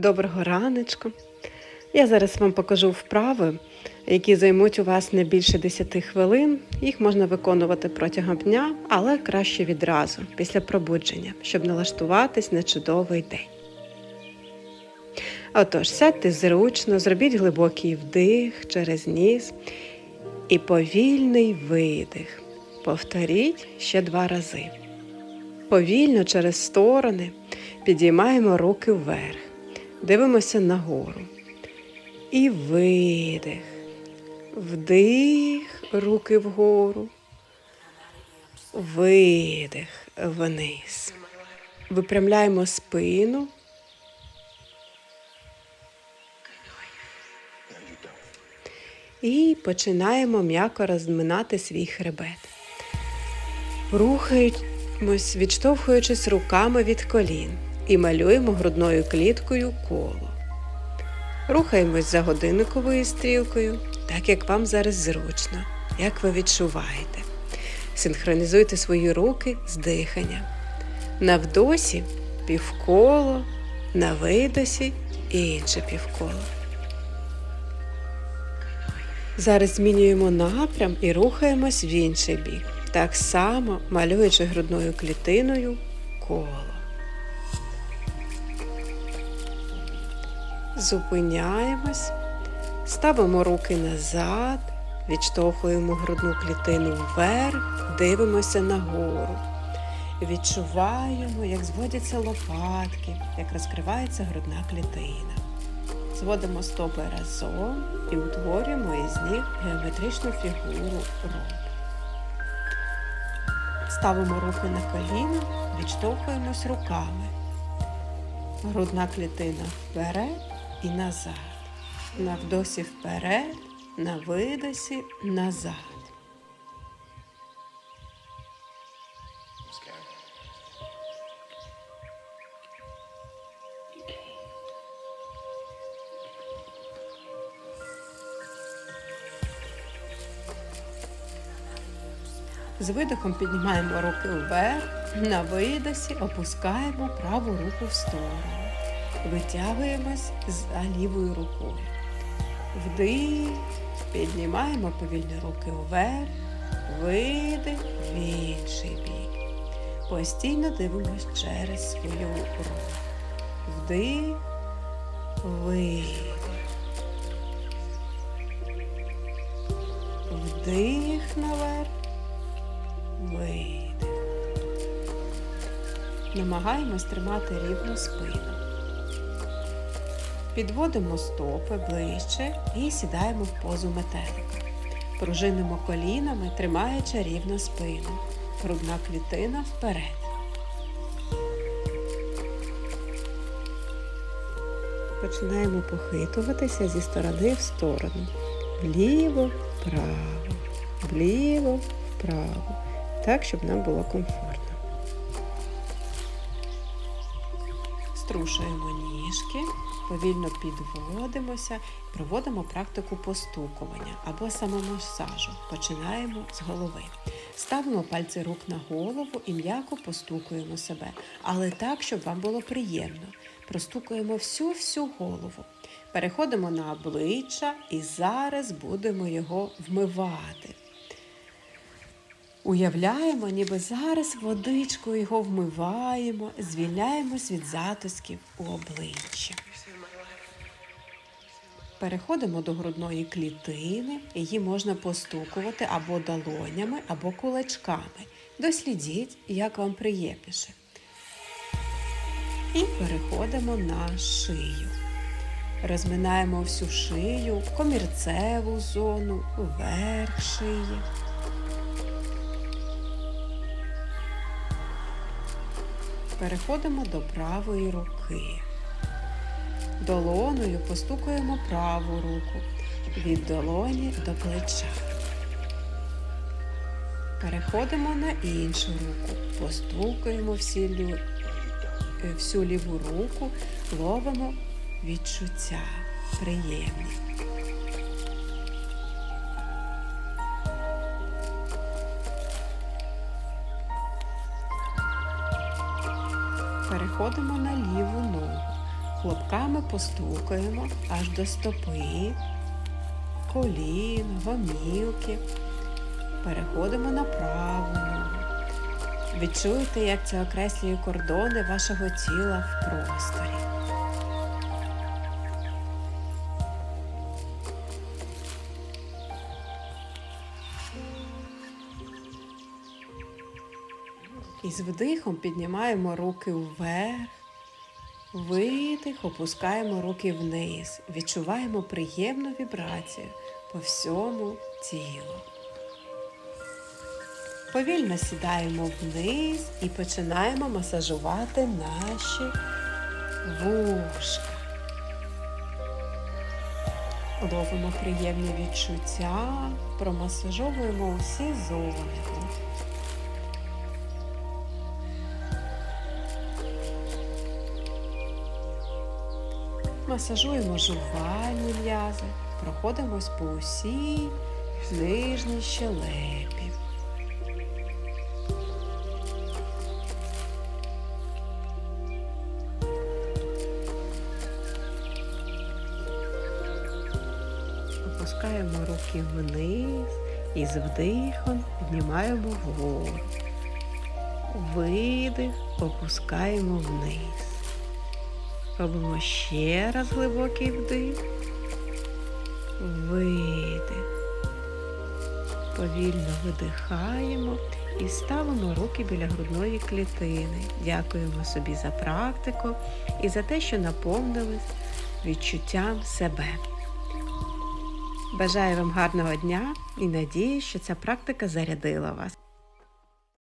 Доброго раночку. Я зараз вам покажу вправи, які займуть у вас не більше 10 хвилин. Їх можна виконувати протягом дня, але краще відразу, після пробудження, щоб налаштуватись на чудовий день. Отож, сядьте зручно, зробіть глибокий вдих через ніс і повільний видих. Повторіть ще два рази. Повільно через сторони підіймаємо руки вверх. Дивимося нагору. І видих. Вдих, руки вгору. Видих вниз. Випрямляємо спину. І починаємо м'яко розминати свій хребет. Рухаємось, відштовхуючись руками від колін і малюємо грудною кліткою коло. Рухаємось за годинниковою стрілкою, так як вам зараз зручно, як ви відчуваєте. Синхронізуйте свої руки з диханням. На вдосі півколо, на видосі інше півколо. Зараз змінюємо напрям і рухаємось в інший бік, так само малюючи грудною клітиною коло. Зупиняємось, ставимо руки назад, відштовхуємо грудну клітину вверх, дивимося нагору. Відчуваємо, як зводяться лопатки, як розкривається грудна клітина. Зводимо стопи разом і утворюємо із них геометричну фігуру ромб. Ставимо руки на коліна, відштовхуємось руками. Грудна клітина вперед і назад. На вдосі вперед, на видосі назад. З видихом піднімаємо руки вверх, на видосі опускаємо праву руку в сторону. Витягуємось за лівою рукою. Вдих, піднімаємо повільно руки вверх, видих в інший бік. Постійно дивимось через свою руку. Вдих, видих. Вдих наверх, видих. Намагаємось тримати рівну спину. Підводимо стопи ближче і сідаємо в позу метелика. Пружинимо колінами, тримаючи рівно спину. Грудна клітина вперед. Починаємо похитуватися зі сторони в сторону. Вліво, вправо, вліво, вправо. Так, щоб нам було комфортно. Струшуємо ніжки, повільно підводимося, проводимо практику постукування або самомасажу. Починаємо з голови. Ставимо пальці рук на голову і м'яко постукуємо себе, але так, щоб вам було приємно. Простукуємо всю-всю голову. Переходимо на обличчя і зараз будемо його вмивати. Уявляємо, ніби зараз водичкою його вмиваємо, звільняємось від затисків у обличчі. Переходимо до грудної клітини. Її можна постукувати або долонями, або кулачками. Дослідіть, як вам приємніше. І переходимо на шию. Розминаємо всю шию, комірцеву зону, верх шиї. Переходимо до правої руки. Долоною постукуємо праву руку від долоні до плеча. Переходимо на іншу руку, постукуємо всі всю ліву руку, ловимо відчуття приємні. Переходимо на ліву ногу. Хлопками постукаємо аж до стопи, колін, гомілки. Переходимо на праву ногу. Відчуйте, як це окреслює кордони вашого тіла в просторі. І з вдихом піднімаємо руки вверх, видих, опускаємо руки вниз, відчуваємо приємну вібрацію по всьому тілу. Повільно сідаємо вниз і починаємо масажувати наші вушка. Ловимо приємні відчуття, промасажовуємо усі зони. Масажуємо жувальні м'язи, проходимось по усій нижній щелепі. Опускаємо руки вниз і з вдихом піднімаємо вгору. Видих, опускаємо вниз. Робимо ще раз глибокий вдих. Видих. Повільно видихаємо і ставимо руки біля грудної клітини. Дякуємо собі за практику і за те, що наповнились відчуттям себе. Бажаю вам гарного дня і надію, що ця практика зарядила вас.